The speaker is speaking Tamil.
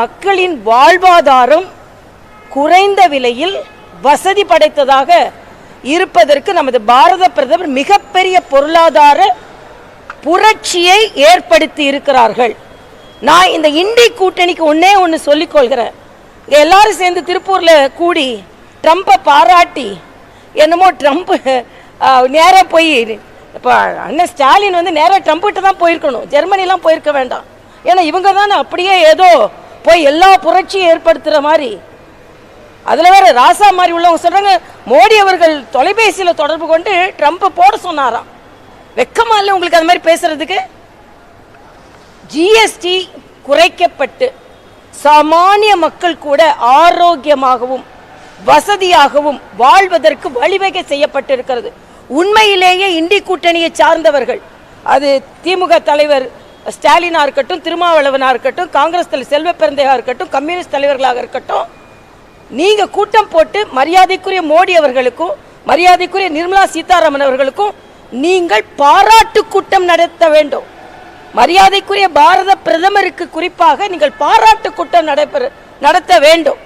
மக்களின் வாழ்வாதாரம் குறைந்த விலையில் வசதி படைத்ததாக இருப்பதற்கு நமது பாரத பிரதமர் மிகப்பெரிய பொருளாதார புரட்சியை ஏற்படுத்தி இருக்கிறார்கள். நான் இந்த இண்டி கூட்டணிக்கு ஒன்னே ஒன்று சொல்லிக்கொள்கிறேன் எல்லாரும் சேர்ந்து திருப்பூர்ல கூடி ட்ரம்ப்பை பாராட்டி என்னமோ ட்ரம்ப் நேராக போய் இப்போ அண்ணன் ஸ்டாலின் வந்து நேராக ட்ரம்ப்கிட்ட தான் போயிருக்கணும். ஜெர்மனிலாம் போயிருக்க வேண்டாம். ஏன்னா இவங்க தானே அப்படியே ஏதோ போய் எல்லா புரட்சியும் ஏற்படுத்துகிற மாதிரி. அதில் வேற ராசா மாதிரி உள்ளவங்க சொல்கிறாங்க மோடி அவர்கள் தொலைபேசியில் தொடர்பு கொண்டு ட்ரம்ப்பை போட சொன்னாராம். வெக்கமாக இல்லை உங்களுக்கு அது மாதிரி பேசுறதுக்கு? ஜிஎஸ்டி குறைக்கப்பட்டு சாமானிய மக்கள் கூட ஆரோக்கியமாகவும் வசதியாகவும் வாழ்வதற்கு வழிவகை செய்யப்பட்டிருக்கிறது. உண்மையிலேயே இண்டி கூட்டணியை சார்ந்தவர்கள் அது திமுக தலைவர் ஸ்டாலினா இருக்கட்டும் திருமாவளவனா இருக்கட்டும் காங்கிரஸ் தலைவர் செல்வ பிறந்தையாக இருக்கட்டும் கம்யூனிஸ்ட் தலைவர்களாக இருக்கட்டும் நீங்கள் கூட்டம் போட்டு மரியாதைக்குரிய மோடி அவர்களுக்கும் மரியாதைக்குரிய நிர்மலா சீதாராமன் அவர்களுக்கும் நீங்கள் பாராட்டு கூட்டம் நடத்த வேண்டும். மரியாதைக்குரிய பாரத பிரதமருக்கு குறிப்பாக நீங்கள் பாராட்டு கூட்டம் நடைபெற நடத்த வேண்டும்.